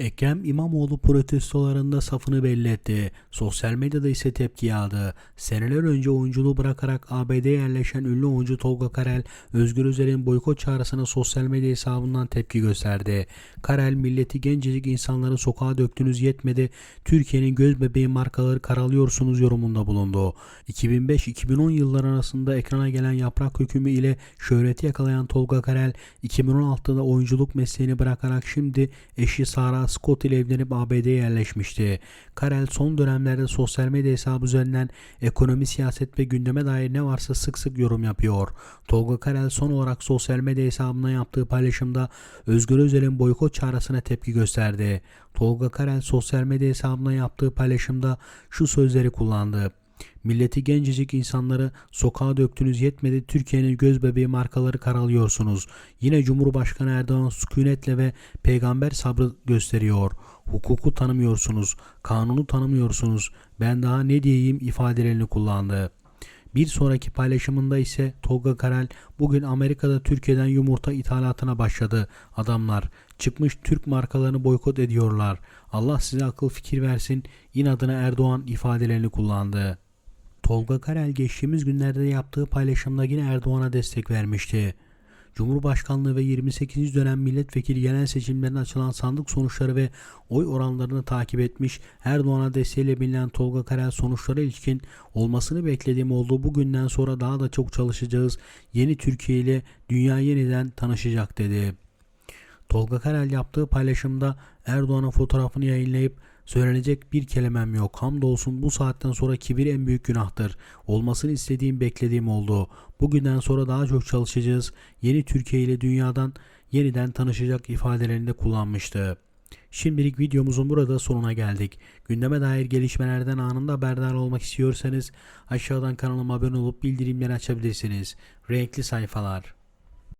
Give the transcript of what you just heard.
Ekrem İmamoğlu protestolarında safını belli etti. Sosyal medyada ise tepki yağdı. Seneler önce oyunculuğu bırakarak ABD'ye yerleşen ünlü oyuncu Tolga Karel, Özgür Özel'in boykot çağrısına sosyal medya hesabından tepki gösterdi. Karel, milleti gencecik insanları sokağa döktünüz yetmedi, Türkiye'nin göz bebeği markaları karalıyorsunuz yorumunda bulundu. 2005-2010 yılları arasında ekrana gelen Yaprak Hükümü ile şöhreti yakalayan Tolga Karel, 2016'da oyunculuk mesleğini bırakarak şimdi eşi Sara Scott ile evlenip ABD'ye yerleşmişti. Karel son dönemlerde sosyal medya hesabı üzerinden ekonomi, siyaset ve gündeme dair ne varsa sık sık yorum yapıyor. Tolga Karel son olarak sosyal medya hesabından yaptığı paylaşımda Özgür Özel'in boykot çağrısına tepki gösterdi. Tolga Karel sosyal medya hesabından yaptığı paylaşımda şu sözleri kullandı. Milleti gencecik insanları sokağa döktünüz yetmedi Türkiye'nin göz bebeği markaları karalıyorsunuz. Yine Cumhurbaşkanı Erdoğan sükunetle ve peygamber sabrı gösteriyor. Hukuku tanımıyorsunuz, kanunu tanımıyorsunuz. Ben daha ne diyeyim ifadelerini kullandı. Bir sonraki paylaşımında ise Tolga Karel bugün Amerika'da Türkiye'den yumurta ithalatına başladı. Adamlar çıkmış Türk markalarını boykot ediyorlar. Allah size akıl fikir versin. İnadına Erdoğan ifadelerini kullandı. Tolga Karel geçtiğimiz günlerde yaptığı paylaşımda yine Erdoğan'a destek vermişti. Cumhurbaşkanlığı ve 28. dönem milletvekili genel seçimlerinde açılan sandık sonuçları ve oy oranlarını takip etmiş Erdoğan'a desteğiyle bilinen Tolga Karel sonuçlara ilişkin olmasını beklediğim olduğu bugünden sonra daha da çok çalışacağız. Yeni Türkiye ile dünya yeniden tanışacak dedi. Tolga Karel yaptığı paylaşımda Erdoğan'ın fotoğrafını yayınlayıp söylenecek bir kelimem yok. Hamdolsun bu saatten sonra kibir en büyük günahtır. Olmasını istediğim beklediğim oldu. Bugünden sonra daha çok çalışacağız. Yeni Türkiye ile dünyadan yeniden tanışacak ifadelerini de kullanmıştı. Şimdilik videomuzun burada sonuna geldik. Gündeme dair gelişmelerden anında haberdar olmak istiyorsanız aşağıdan kanalıma abone olup bildirimleri açabilirsiniz. Renkli sayfalar.